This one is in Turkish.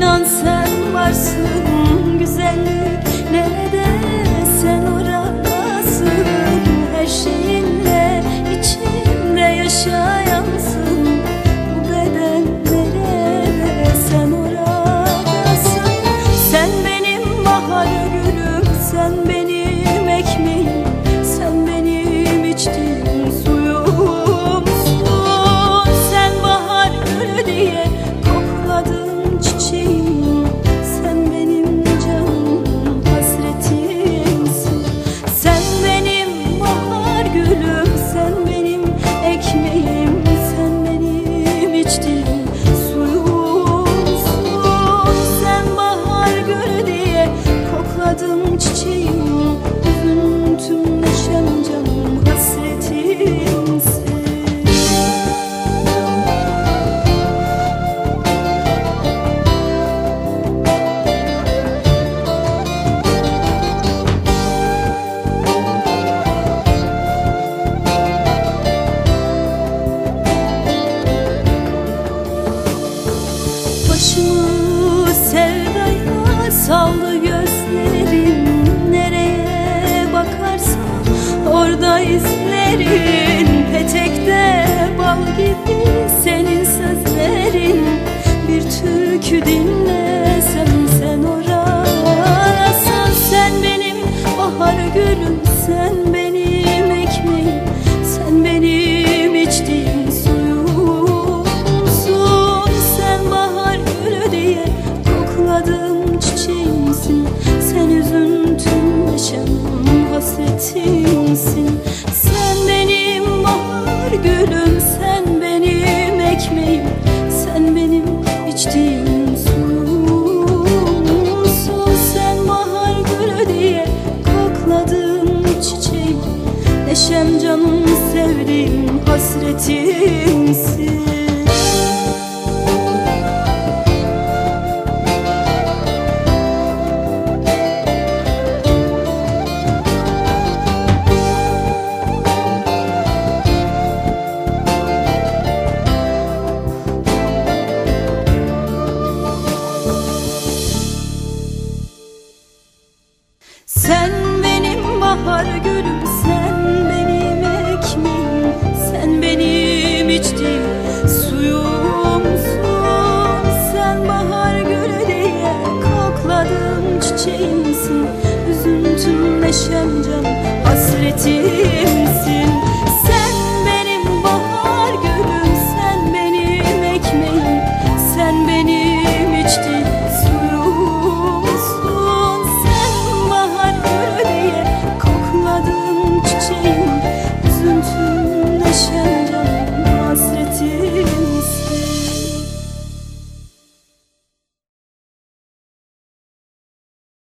İnan sen varsın güzellik Nerede? Sen oradasın Her şeyinle içimde yaşayansın. Bu beden nerede? Sen oradasın Sen benim bahar gülüm sen benim saldı neşem canım sevdiğim hasretimsin Sen benim bahar gülüm 只能选择